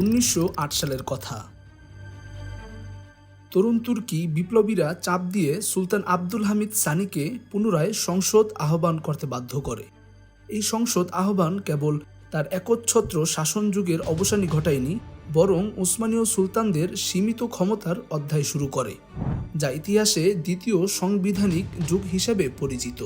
উনিশশো আট সালের কথা। তরুণ তুর্কি বিপ্লবীরা চাপ দিয়ে সুলতান আব্দুল হামিদ সানিকে পুনরায় সংসদ আহ্বান করতে বাধ্য করে। এই সংসদ আহ্বান কেবল তার একচ্ছত্র শাসন যুগের অবসানই ঘটায়নি, বরং উসমানীয় সুলতানদের সীমিত ক্ষমতার অধ্যায় শুরু করে, যা ইতিহাসে দ্বিতীয় সাংবিধানিক যুগ হিসেবে পরিচিত।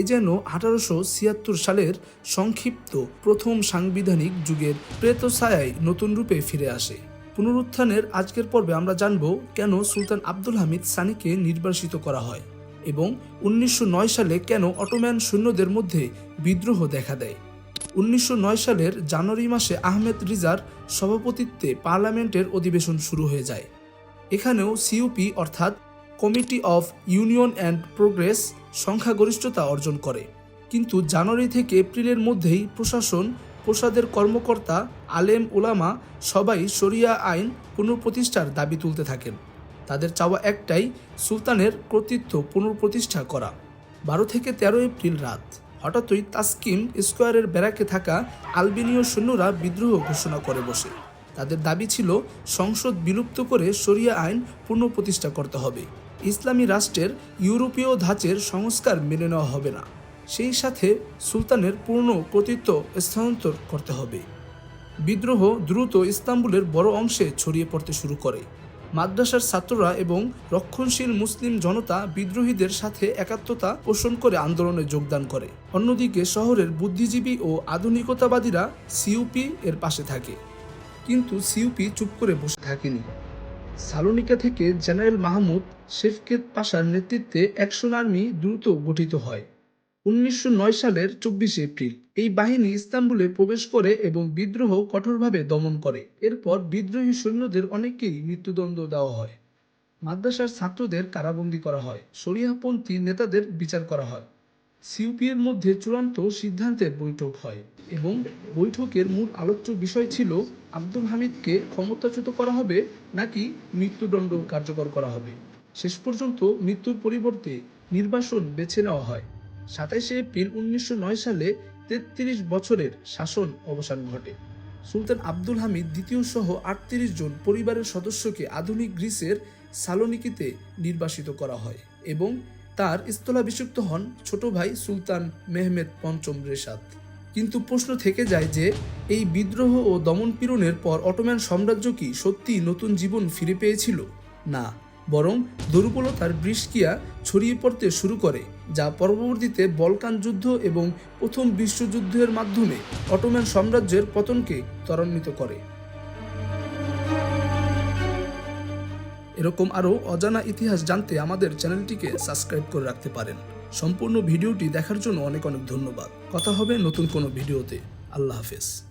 এ যেন আঠারোশো ছিয়াত্তর সালের সংক্ষিপ্ত প্রথম সাংবিধানিক যুগের প্রেতছায়ায় নতুন রূপে ফিরে আসে। পুনরুত্থানের আজকের পর্বে আমরা জানব কেন সুলতান আব্দুল হামিদ সানিকে নির্বাসিত করা হয় এবং উনিশশো নয় সালে কেন অটোম্যান সৈন্যদের মধ্যে বিদ্রোহ দেখা দেয়। উনিশশো নয় সালের জানুয়ারি মাসে আহমেদ রিজার সভাপতিত্বে পার্লামেন্টের অধিবেশন শুরু হয়ে যায়। এখানেও সিইউপি অর্থাৎ committee of union and progress সংখ্যাগরিষ্ঠতা অর্জন করে। কিন্তু জানুয়ারি থেকে এপ্রিলের মধ্যেই প্রশাসন, প্রসাদের কর্মকর্তা, আলেম ওলামা সবাই শরিয়া আইন পুনঃপ্রতিষ্ঠার দাবি তুলতে থাকেন। তাদের চাওয়া একটাই, সুলতানের কর্তৃত্ব পুনঃপ্রতিষ্ঠা করা। বারো থেকে তেরো এপ্রিল রাত, হঠাৎই তাস্কিম স্কোয়ারের ব্যারাকে থাকা আলবেনীয় সৈন্যরা বিদ্রোহ ঘোষণা করে বসে। তাদের দাবি ছিল, সংসদ বিলুপ্ত করে শরিয়া আইন পুনঃপ্রতিষ্ঠা করতে হবে। ইসলামী রাষ্ট্রের ইউরোপীয় ধাঁচের সংস্কার মেনে নেওয়া হবে না। সেই সাথে সুলতানের পূর্ণ কর্তৃত্ব স্থানান্তর করতে হবে। বিদ্রোহ দ্রুত ইস্তাম্বুলের বড় অংশে ছড়িয়ে পড়তে শুরু করে। মাদ্রাসার ছাত্ররা এবং রক্ষণশীল মুসলিম জনতা বিদ্রোহীদের সাথে একাত্মতা পোষণ করে আন্দোলনে যোগদান করে। অন্যদিকে শহরের বুদ্ধিজীবী ও আধুনিকতাবাদীরা সিইউপি এর পাশে থাকে। কিন্তু সিউপি চুপ করে বসে থাকেনি। সালোনিকা থেকে জেনারেল মাহমুদ শেফকেত পাশার নেতৃত্বে অ্যাকশন আর্মি দ্রুত গঠিত হয়। উনিশশো নয় সালের চব্বিশে এপ্রিল এই বাহিনী ইস্তাম্বুলে প্রবেশ করে এবং বিদ্রোহ কঠোরভাবে দমন করে। এরপর বিদ্রোহী সৈন্যদের অনেককেই মৃত্যুদণ্ড দেওয়া হয়। মাদ্রাসার ছাত্রদের কারাবন্দী করা হয়। শরিয়াপন্থী নেতাদের বিচার করা হয়। সিউপি এর মধ্যে চূড়ান্ত সিদ্ধান্তের বৈঠক হয় এবং বৈঠকের মূল আলোচ্য বিষয় ছিল, আব্দুল হামিদকে ক্ষমতাচ্যুত করা হবে নাকি মৃত্যুদণ্ড কার্যকর করা হবে। শেষ পর্যন্ত মৃত্যুর পরিবর্তে নির্বাসন বেছে নেওয়া হয়। সাতাইশে এপ্রিল উনিশশো নয় সালে তেত্রিশ বছরের শাসন অবসান ঘটে। সুলতান আব্দুল হামিদ দ্বিতীয় সহ আটত্রিশ জন পরিবারের সদস্যকে আধুনিক গ্রিসের সালোনিকিতে নির্বাসিত করা হয় এবং তার স্থলাভিষিক্ত হন ছোট ভাই সুলতান মেহমেদ পঞ্চম রেশাদ কিন্তু প্রশ্ন থেকে যায় যে, এই বিদ্রোহ ও দমনপীড়নের পর অটোম্যান সাম্রাজ্য কি সত্যি নতুন জীবন ফিরে পেয়েছিল? না, বরং দুর্বলতার বৃষ্কিয়া ছড়িয়ে পড়তে শুরু করে, যা পরবর্তীতে বলকান যুদ্ধ এবং প্রথম বিশ্বযুদ্ধের মাধ্যমে অটোম্যান সাম্রাজ্যের পতনকে ত্বরান্বিত করে। এরকম আরও অজানা ইতিহাস জানতে আমাদের চ্যানেলটিকে সাবস্ক্রাইব করে রাখতে পারেন। সম্পূর্ণ ভিডিওটি দেখার জন্য অনেক অনেক ধন্যবাদ। কথা হবে নতুন কোনো ভিডিওতে। আল্লাহ হাফেজ।